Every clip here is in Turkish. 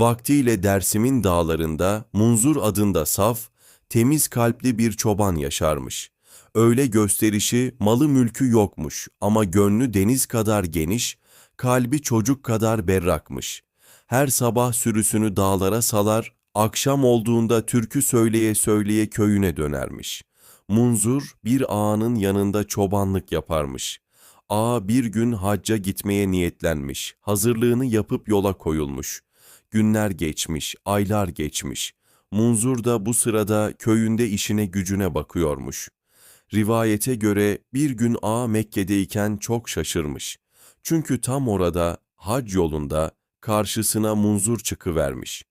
Vaktiyle Dersim'in dağlarında Munzur adında saf, temiz kalpli bir çoban yaşarmış. Öyle gösterişi, malı mülkü yokmuş ama gönlü deniz kadar geniş, kalbi çocuk kadar berrakmış. Her sabah sürüsünü dağlara salar, akşam olduğunda türkü söyleye söyleye köyüne dönermiş. Munzur bir ağanın yanında çobanlık yaparmış. Ağa bir gün hacca gitmeye niyetlenmiş, hazırlığını yapıp yola koyulmuş. Günler geçmiş, aylar geçmiş. Munzur da bu sırada köyünde işine gücüne bakıyormuş. Rivayete göre bir gün ağa Mekke'deyken çok şaşırmış. Çünkü tam orada hac yolunda karşısına munzur çıkıvermiş.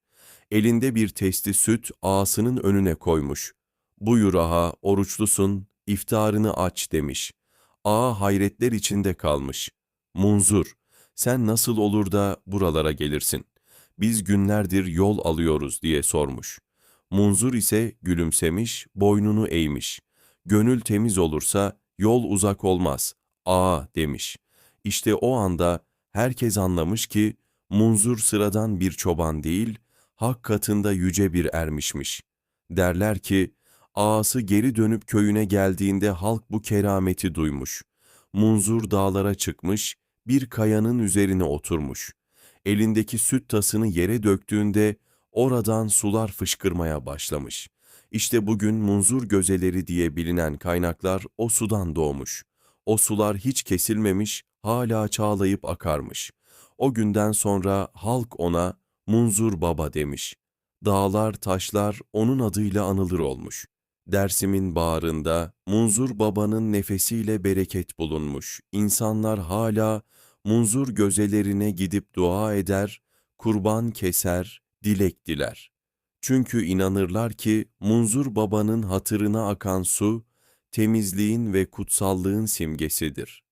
Elinde bir testi süt ağasının önüne koymuş. Buyur ağa, oruçlusun, iftarını aç demiş. Ağa hayretler içinde kalmış. Munzur, sen nasıl olur da buralara gelirsin? Biz günlerdir yol alıyoruz diye sormuş. Munzur ise gülümsemiş, boynunu eğmiş. Gönül temiz olursa yol uzak olmaz. Aa demiş. İşte o anda herkes anlamış ki Munzur sıradan bir çoban değil, hak katında yüce bir ermişmiş. Derler ki, ağası geri dönüp köyüne geldiğinde halk bu kerameti duymuş. Munzur dağlara çıkmış, bir kayanın üzerine oturmuş. Elindeki süt tasını yere döktüğünde oradan sular fışkırmaya başlamış. İşte bugün Munzur gözeleri diye bilinen kaynaklar o sudan doğmuş. O sular hiç kesilmemiş, hala çağlayıp akarmış. O günden sonra halk ona Munzur Baba demiş. Dağlar, taşlar onun adıyla anılır olmuş. Dersim'in bağrında Munzur Baba'nın nefesiyle bereket bulunmuş. İnsanlar hala Munzur gözelerine gidip dua eder, kurban keser, dilek diler. Çünkü inanırlar ki Munzur Baba'nın hatırına akan su, temizliğin ve kutsallığın simgesidir.